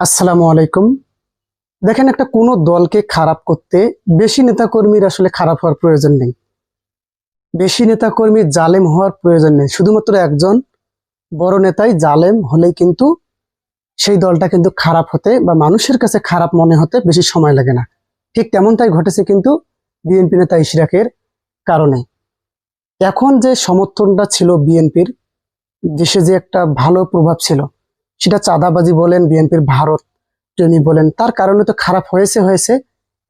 আসসালামু আলাইকুম। দেখেন একটা কোনো দলকে খারাপ করতে বেশি নেতাকর্মীর আসলে খারাপ হওয়ার প্রয়োজন নেই। বেশি নেতাকর্মী জালেম হওয়ার প্রয়োজন নেই। শুধুমাত্র একজন বড় নেতাই জালেম হলেই কিন্তু সেই দলটা কিন্তু খারাপ হতে বা মানুষের কাছে খারাপ মনে হতে বেশি সময় লাগে না। ঠিক তেমনটাই ঘটেছে কিন্তু বিএনপি নেতা ইশরাকের কারণে। এখন যে সমর্থনটা ছিল বিএনপির, দেশে যে একটা ভালো প্রভাব ছিল সেটা চাঁদাবাজি বলেন, বিএনপির ভারত প্রেমী বলেন, তার কারণে তো খারাপ হয়েছে হয়েছে।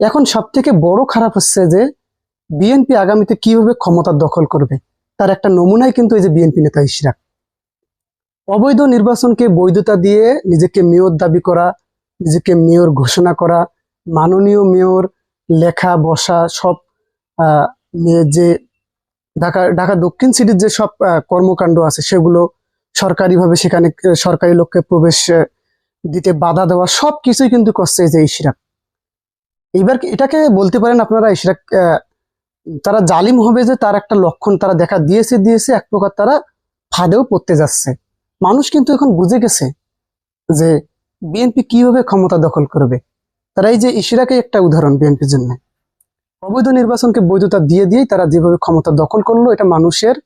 এখন সব থেকে বড় খারাপ হচ্ছে যে বিএনপি আগামীতে কীভাবে ক্ষমতা দখল করবে, তার একটা নমুনাই কিন্তু এই যে বিএনপি নেতা ইশরাক। অবৈধ নির্বাচনকে বৈধতা দিয়ে নিজেকে মেয়র দাবি করা, নিজেকে মেয়র ঘোষণা করা, মাননীয় মেয়র লেখা, বসা সব যে ঢাকা ঢাকা দক্ষিণ সিটির যে সব কর্মকাণ্ড আছে, সেগুলো সরকারিভাবে সেখানে সরকারি লোককে প্রবেশ দিতে বাধা দেওয়া সব কিছুই কিন্তু করছে যে ইশরাক। এইবার এটাকে বলতে পারেন আপনারা ইশরাক তারা জালিম হবে যে তার একটা লক্ষণ তারা দেখা দিয়েছে দিয়েছে, এক প্রকার তারা ফাঁদেও পড়তে যাচ্ছে। মানুষ কিন্তু এখন বুঝে গেছে যে বিএনপি কীভাবে ক্ষমতা দখল করবে। তারা এই যে ইশরাকে একটা উদাহরণ বিএনপির জন্য। অবৈধ নির্বাচনকে বৈধতা দিয়ে দিয়েই তারা যেভাবে ক্ষমতা দখল করল, এটা মানুষের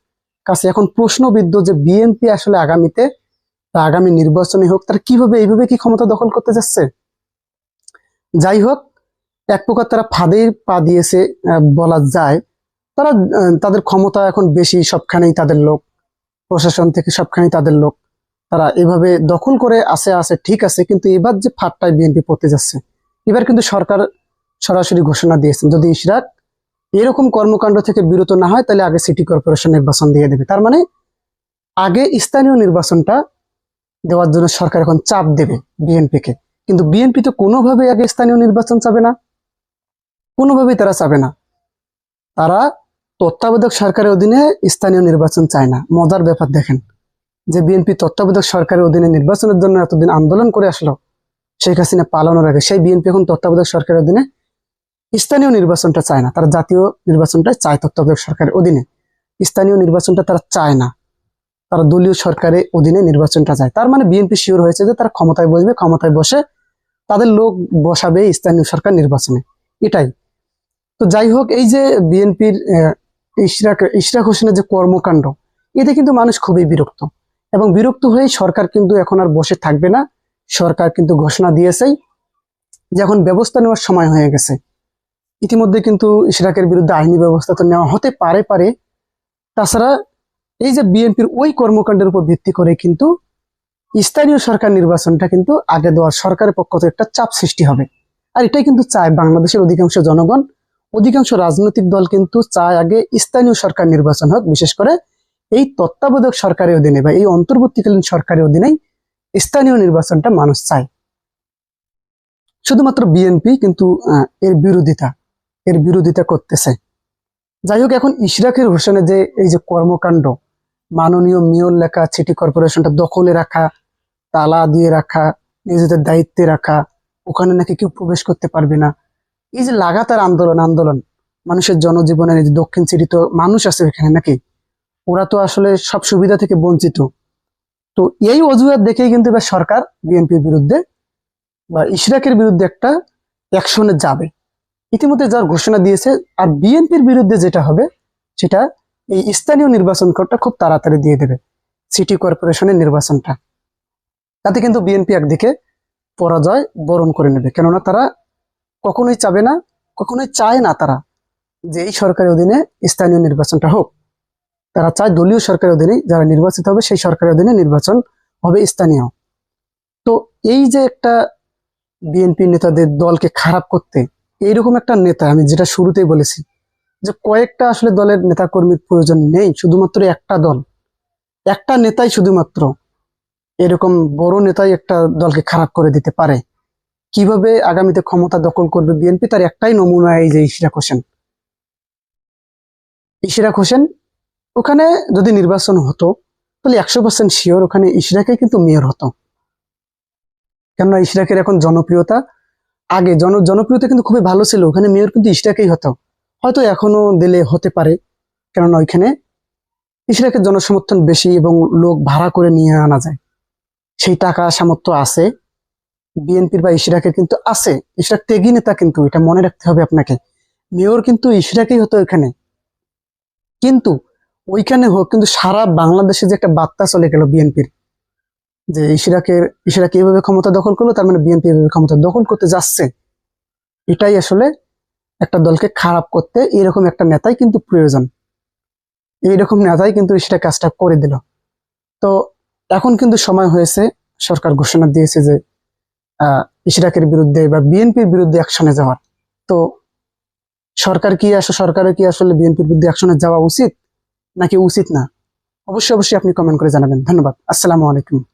কাছে এখন প্রশ্নবিদ্ধ যে বিএনপি আসলে আগামীতে আগামী নির্বাচনে হোক, তারা কীভাবে এইভাবে কি ক্ষমতা দখল করতে যাচ্ছে? যাই হোক, এক প্রকার তারা ফাঁদেই পা দিয়েছে বলা যায়। তারা তাদের ক্ষমতা এখন বেশি সবখানেই তাদের লোক। প্রশাসন থেকে সবখানেই তাদের লোক। তারা এভাবে দখল করে আসে আসে ঠিক আছে, কিন্তু এবার যে ফাঁদটায় বিএনপি পড়তে যাচ্ছে, এবার কিন্তু সরকার সরাসরি ঘোষণা দিয়েছেন যদি ইশরাক এরকম কর্মকাণ্ড থেকে বিরত না হয়, তাহলে আগে সিটি কর্পোরেশন নির্বাচন দিয়ে দেবে। তার মানে আগে স্থানীয় নির্বাচনটা দেওয়ার জন্য সরকার এখন চাপ দেবে বিএনপিকে। কিন্তু বিএনপি তো কোনোভাবে আগে স্থানীয় নির্বাচন চাবে না। কোনোভাবেই তারা চাবে না। তারা তত্ত্বাবধায়ক সরকারের অধীনে স্থানীয় নির্বাচন চায় না। মজার ব্যাপার দেখেন, যে বিএনপি তত্ত্বাবধায়ক সরকারের অধীনে নির্বাচনের জন্য এতদিন আন্দোলন করে আসলো, শেখ হাসিনা পালানোর আগে। সেই বিএনপি এখন তত্ত্বাবধায়ক সরকারের অধীনে স্থানীয় নির্বাচনটা চায় না, তারা জাতীয় নির্বাচনটা চায় তত্ত্বাবধায়ক সরকারের অধীনে। স্থানীয় নির্বাচনটা তারা চায় না, তারা দলীয় সরকারের অধীনে নির্বাচনটা চায়। তার মানে বিএনপি শিওর হয়েছে যে তারা ক্ষমতায় বসবে, ক্ষমতায় বসে তাদের লোক বসাবে স্থানীয় সরকার নির্বাচনে। এটাই। তো যাই হোক, এই যে বিএনপির ইশরাক ইশরাক হোসেনের যে কর্মকাণ্ড, এতে কিন্তু মানুষ খুবই বিরক্ত এবং বিরক্ত হয়ে সরকার কিন্তু এখন আর বসে থাকবে না। সরকার কিন্তু ঘোষণা দিয়েছেই যে এখন ব্যবস্থা নেওয়ার সময় হয়ে গেছে। ইতিমধ্যে কিন্তু ইশরাকের বিরুদ্ধে আইনি ব্যবস্থা তো নেওয়া হতে পারে পারে। তাছাড়া এই যে বিএনপির ওই কর্মকাণ্ডের উপর ভিত্তি করে কিন্তু স্থানীয় সরকার নির্বাচনটা কিন্তু আগে দেওয়ার সরকারের পক্ষ থেকে একটা চাপ সৃষ্টি হবে। আর এটাই কিন্তু চায় বাংলাদেশের অধিকাংশ জনগণ। অধিকাংশ রাজনৈতিক দল কিন্তু চায় আগে স্থানীয় সরকার নির্বাচন হোক, বিশেষ করে এই তত্ত্বাবধায়ক সরকারের অধীনে বা এই অন্তর্বর্তীকালীন সরকারের অধীনেই স্থানীয় নির্বাচনটা মানুষ চায়। শুধুমাত্র বিএনপি কিন্তু এর বিরোধিতা। এর বিরোধিতা করতেছে। যাই হোক, এখন ইশরাকের হোসেনের যে এই যে কর্মকাণ্ড, মাননীয় মেয়র লেখা, সিটি কর্পোরেশনটা দখলে রাখা, তালা দিয়ে রাখা, নিজেদের দায়িত্বে রাখা, ওখানে নাকি কেউ প্রবেশ করতে পারবে না। এই যে লাগাতার আন্দোলন আন্দোলন, মানুষের জনজীবনের এই যে দক্ষিণ সিটি তো মানুষ আছে এখানে নাকি? ওরা তো আসলে সব সুবিধা থেকে বঞ্চিত। তো এই অজুহাত দেখেই কিন্তু এবার সরকার বিএনপির বিরুদ্ধে বা ইশরাকের বিরুদ্ধে একটা অ্যাকশনে যাবে। ইতিমধ্যে যার ঘোষণা দিয়েছে, আর বিএনপির বিরুদ্ধে যেটা হবে, সেটা এই স্থানীয় নির্বাচন কোডটা খুব তাড়াতাড়ি দিয়ে দেবে, সিটি কর্পোরেশনের নির্বাচনটা। তাতে কিন্তু বিএনপি একদিকে পরাজয় বরণ করে নেবে, কেননা তারা কখনোই চাবে না, কখনোই চায় না তারা যে এই সরকারের অধীনে স্থানীয় নির্বাচনটা হোক। তারা চায় দলীয় সরকারের অধীনে যারা নির্বাচিত হবে, সেই সরকারের অধীনে নির্বাচন হবে স্থানীয়। তো এই যে একটা বিএনপি নেতাদের দলকে খারাপ করতে এইরকম একটা নেতা, আমি যেটা শুরুতেই বলেছি, যে কয়েকটা আসলে দলের নেতাকর্মীর প্রয়োজন নেই, শুধুমাত্র একটা দল। একটা নেতাই শুধুমাত্র এরকম বড় নেতাই একটা দলকে খারাপ করে দিতে পারে। কীভাবে আগামীতে ক্ষমতা দখল করবে বিএনপি, তার একটাই নমুনা এই যে ইশরাক হোসেন। ইশরাক হোসেন ওখানে যদি নির্বাচন হতো, তাহলে একশো পার্সেন্ট শিওর ওখানে ইশরাকে কিন্তু মেয়র হতো। কেননা ইশরাকের এখন জনপ্রিয়তা আগে জন, জনপ্রিয়তা কিন্তু খুবই ভালো ছিল। ওখানে মেয়র কিন্তু ইশরাকেই হতো। হয়তো এখনও দিলে হতে পারে। কেননা ওইখানে ইশরাকের জনসমর্থন বেশি এবং লোক ভাড়া করে নিয়ে আনা যায়। সেই টাকা সামর্থ্য আছে। বিএনপির বা ইশরাকের কিন্তু আছে। ইশরাক ত্যাগী নেতা কিন্তু, এটা মনে রাখতে হবে আপনাকে। মেয়র কিন্তু ইশরাকই হতো এখানে কিন্তু ওইখানে হোক, কিন্তু সারা বাংলাদেশে যে একটা বার্তা চলে গেল বিএনপির। যে ইশরাকের ইশরাক এইভাবে ক্ষমতা দখল করল তার মানে বিএনপি এইভাবে ক্ষমতা দখল করতে যাচ্ছে। এটাই আসলে একটা দলকে খারাপ করতে এরকম একটা নেতাই কিন্তু প্রয়োজন। এইরকম নেতাই কিন্তু সেটা কাজটা করে দিল। তো এখন কিন্তু সময় হয়েছে সরকার ঘোষণা দিয়েছে যে আহ, ইশরাকের বিরুদ্ধে বা বিএনপির বিরুদ্ধে অ্যাকশনে যাওয়ার। তো সরকার কি আসলে সরকারের কি আসলে বিএনপির বিরুদ্ধে অ্যাকশনে যাওয়া উচিত? নাকি উচিত না? অবশ্যই অবশ্যই আপনি কমেন্ট করে জানাবেন। ধন্যবাদ। আসসালামু আলাইকুম।